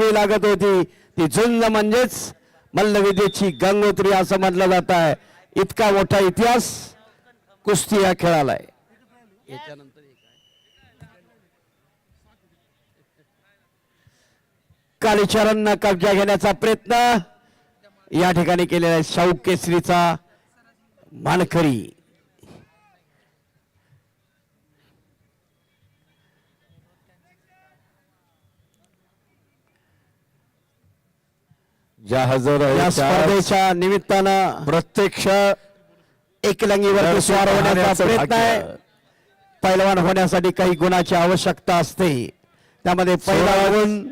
लागत होती. ती झुंज म्हणजेच मल्लविद्येची गंगोत्री असं म्हटलं जात आहे. इतका मोठा इतिहास कुस्ती या खेळाला आहे. याच्यानंतर कालीचरणनं कब्जा घेण्याचा प्रयत्न या ठिकाणी केलेला आहे. शाहू केसरीचा मानखरी ज्या हजर या स्पर्धेच्या निमित्तानं प्रत्यक्ष एकलंगीवरती स्वार होण्याचा प्रयत्न आहे. पैलवान होण्यासाठी काही गुणाची आवश्यकता असते. त्यामध्ये पहिला गुण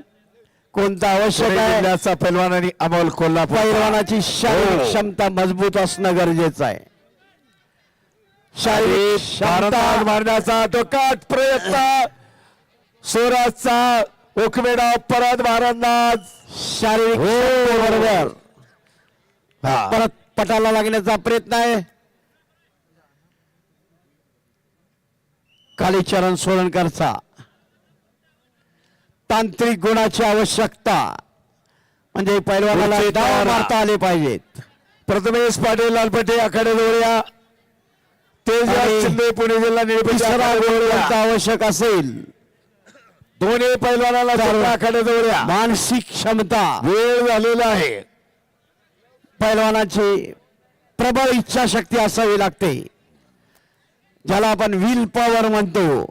कोणता आवश्यक आहे? जिल्ह्याचा पैलवान आणि अमोल कोल्हापूर पैलवानाची शारीरिक हो. क्षमता मजबूत असणं गरजेचं आहे. शारीरिक मारण्याचा टोकाट प्रयत्न. स्वराजचा उकमेडा परत महाराज शारीरिक हो. क्षमतेबरोबर परत पटाला लागण्याचा प्रयत्न आहे. कालीचरण सोळणकरचा तांत्रिक गुणाची आवश्यकता. म्हणजे पैलवानाला डाव मारता आले पाहिजेत. प्रथमेश पाटील लालपटे आखाडे तेजस आणि शिंदे पुणे जिल्हा आवश्यक असेल. दोन्ही पैलवानाला तर- आखाडे जोड्या मानसिक क्षमता वेळ झालेला आहे. पैलवानाची प्रबळ इच्छाशक्ती असावी लागते. ज्याला आपण व्हील पॉवर म्हणतो.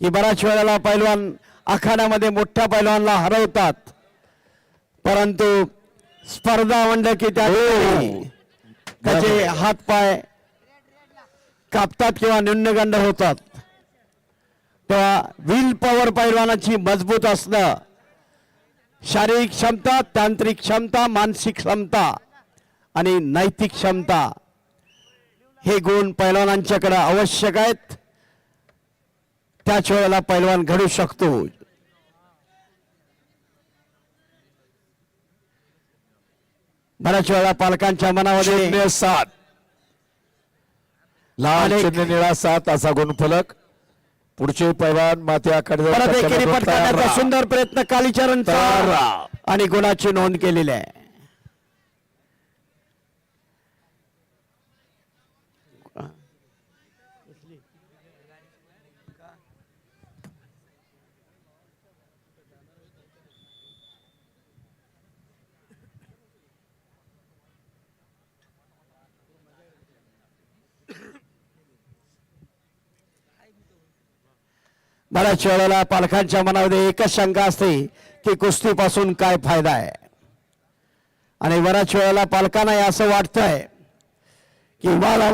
की बऱ्याच वेळेला पैलवान आखाड्यामध्ये मोठ्या पैलवानला हरवतात. परंतु स्पर्धा म्हणलं की त्या ठिकाणी त्याचे हात पाय कापतात किंवा न्यूनगंड होतात. व्हील पॉवर पैलवानाची मजबूत असणं. शारीरिक क्षमता तांत्रिक क्षमता मानसिक क्षमता आणि नैतिक क्षमता हे गुण पैलवानांच्याकडे आवश्यक आहेत. त्याच वेळेला पैलवान घडू शकतो. बऱ्याच वेळा पालकांच्या मनामध्ये सात. शून्य निळा सात असा गुणफलक. पुढचे पैलवान माते काढण्याचा सुंदर प्रयत्न राहा. आणि गुणाची नोंद केलेली आहे. बऱ्याच वेळेला पालकांच्या मनामध्ये एकच शंका असते की कुस्तीपासून काय फायदा आहे. आणि बऱ्याच वेळेला पालकांनाही असं वाटतंय की मला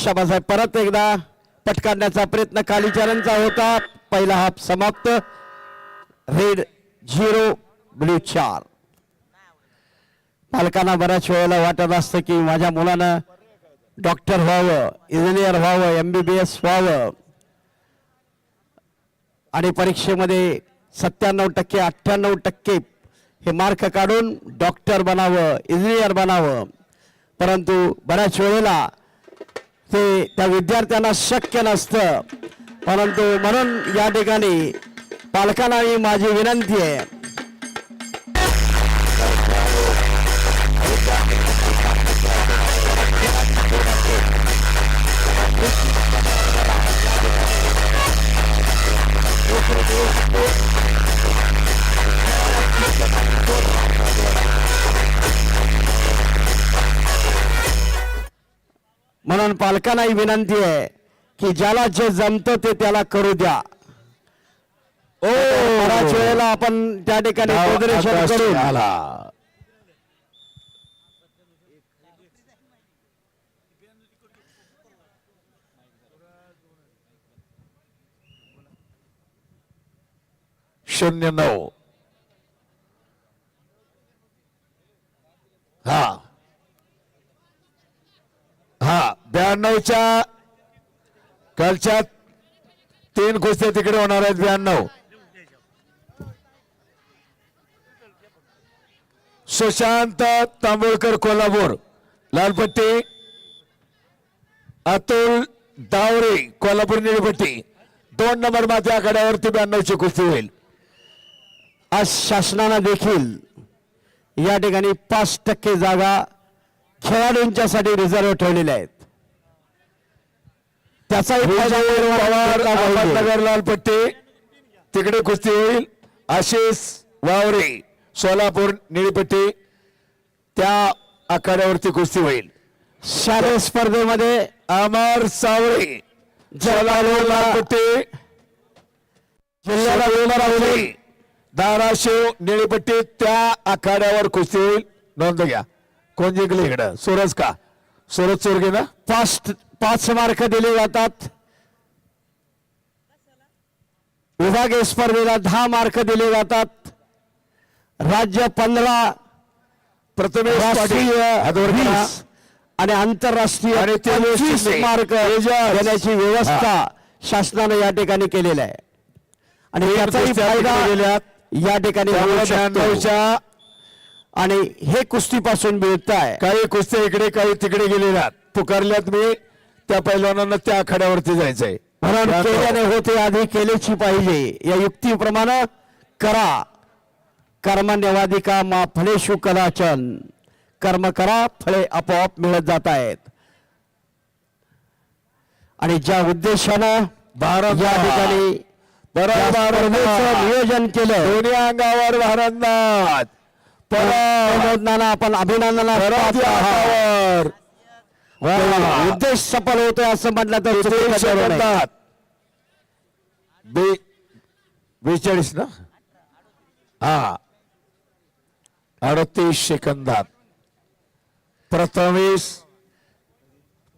शबासाहेब. परत एकदा पटकारण्याचा प्रयत्न कालीचरणचा होता. पहिला हाफ समाप्त. रेड झिरो ब्ल्यू चार. पालकांना बऱ्याच वेळेला वाटत असतं की माझ्या मुलानं डॉक्टर व्हावं इंजिनियर व्हावं एम बी बी एस व्हावं. आणि परीक्षेमध्ये सत्त्याण्णव टक्के अठ्ठ्याण्णव टक्के हे मार्क काढून डॉक्टर बनावं इंजिनियर बनावं. परंतु बऱ्याच वेळेला ते त्या विद्यार्थ्यांना शक्य नसतं. परंतु म्हणून या ठिकाणी पालकांना ही माझी विनंती आहे. म्हणून पालकांना ही विनंती आहे की ज्याला जे जमतं ते त्याला करू द्या. ओ! बऱ्याच वेळेला आपण त्या ठिकाणी प्रदर्शन करून आला. शून्य नऊ. हा. हा ब्याण्णवच्या कालच्या तीन कुस्त्या तिकडे होणार आहेत ब्याण्णव. सुशांत तांबोळकर कोल्हापूर. लालपट्टी अतुल दावरे कोल्हापूर निळपट्टी. दोन नंबर माती आखाड्यावरती ब्याण्णवची कुस्ती होईल. आज शासनानं देखील या ठिकाणी पाच टक्के जागा खेळाडूंच्यासाठी रिझर्व्ह ठेवलेल्या आहेत. त्याचाही पवार तिकडे कुस्ती होईल. आशिष वावरे सोलापूर निळपट्टी. त्या आखाड्यावरती कुस्ती होईल. शालेय स्पर्धेमध्ये अमर सावळे लालपट्टी. जिल्ह्याला धाराशिव निळीपट्टी. त्या आखाड्यावर कुस्ती होईल. नोंद घ्या. कोण जिंकले इकडं सूरज का सूरज चोरगे ना पाच पाच मार्क दिले जातात विभागीय स्पर्धेला दहा मार्क दिले जातात राज्य पंधरा प्रथमेश. वीस आणि आंतरराष्ट्रीय. मार्क. देण्याची व्यवस्था शासनाने या ठिकाणी केलेली आहे आणि कुस्त्या फायदा. या ठिकाणी होऊ त्यामुळे शकतो. ब्याण्णवच्या आणि हे कुस्तीपासून मिळत आहे काही कुस्त्या इकडे काही तिकडे गेलेल्या पुकारल्यात मी त्या पैलवानांना त्या आखाड्यावरती जायचंय. ब्याण्णव. केल्याने होते आधी केलेची पाहिजे. या युक्तीप्रमाणे करा. कर्मण्यवादिका मा फलेशु कदाचन. कर्म करा फळे आपोआप मिळत जात आहेत आणि ज्या उद्देशानं भारत या ठिकाणी. नियोजन केलं. दोन्ही अंगावर भारतनाथ प्रमोदनाना आपण वा. उद्देश सफल होतोय असं म्हटलं तर बेचाळीस ना? हा. अडतीस सेकंदात. प्रथमेश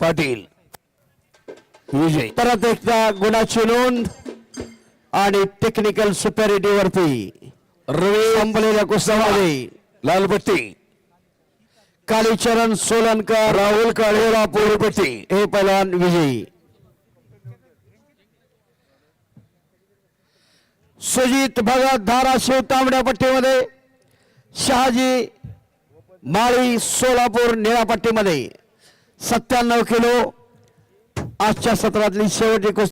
पाटील. विजय. परत एकदा गुणाची नोंद आणि टेक्निकल सुपॅरिटी वरती रवी संपलेल्या कुस्त्यामध्ये लालपट्टी कालीचरण सोलनकर राहुल काळेरा पोळीपट्टी हे पैलवान विजयी. सुजित भगत धाराशिव तांबड्या पट्टीमध्ये. शहाजी माळी सोलापूर निळा पट्टीमध्ये. सत्त्याण्णव किलो. आजच्या सत्रातली शेवटची कुस्ती.